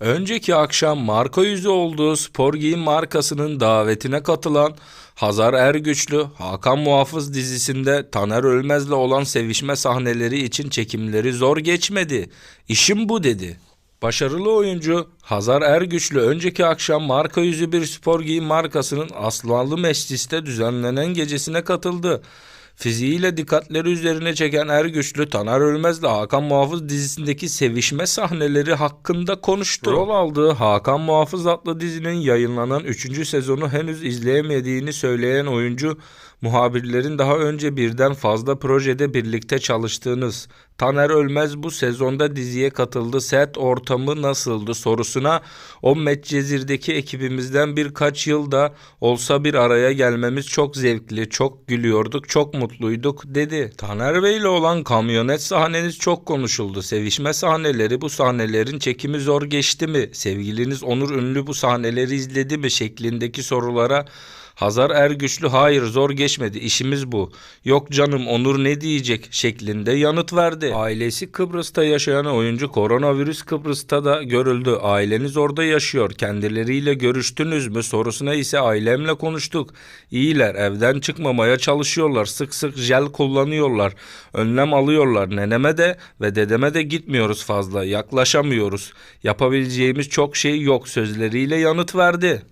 Önceki akşam marka yüzü olduğu spor giyim markasının davetine katılan Hazar Ergüçlü, Hakan Muhafız dizisinde Taner Ölmez'le olan sevişme sahneleri için çekimleri zor geçmedi. İşim bu dedi. Başarılı oyuncu Hazar Ergüçlü önceki akşam marka yüzü bir spor giyim markasının Aslanlı Meclis'te düzenlenen gecesine katıldı. Fiziğiyle dikkatleri üzerine çeken Ergüçlü, Taner Ölmez'le Hakan Muhafız dizisindeki sevişme sahneleri hakkında konuştu. Rol aldığı Hakan Muhafız adlı dizinin yayınlanan 3. sezonu henüz izleyemediğini söyleyen oyuncu, muhabirlerin daha önce birden fazla projede birlikte çalıştığınız Taner Ölmez bu sezonda diziye katıldı. Set ortamı nasıldı sorusuna o Medcezir'deki ekibimizden birkaç yılda olsa bir araya gelmemiz çok zevkli, çok gülüyorduk, çok mutluyduk dedi. Taner Bey ile olan kamyonet sahneniz çok konuşuldu. Sevişme sahneleri bu sahnelerin çekimi zor geçti mi? Sevgiliniz Onur Ünlü bu sahneleri izledi mi? şeklindeki sorulara Hazar Ergüçlü hayır zor geçmedi işimiz bu. Yok canım Onur ne diyecek şeklinde yanıt verdi. Ailesi Kıbrıs'ta yaşayan oyuncu koronavirüs Kıbrıs'ta da görüldü. Aileniz orada yaşıyor. Kendileriyle görüştünüz mü sorusuna ise ailemle konuştuk. İyiler evden çıkmamaya çalışıyorlar. Sık sık jel kullanıyorlar. Önlem alıyorlar. Neneme de ve dedeme de gitmiyoruz fazla. Yaklaşamıyoruz. Yapabileceğimiz çok şey yok sözleriyle yanıt verdi.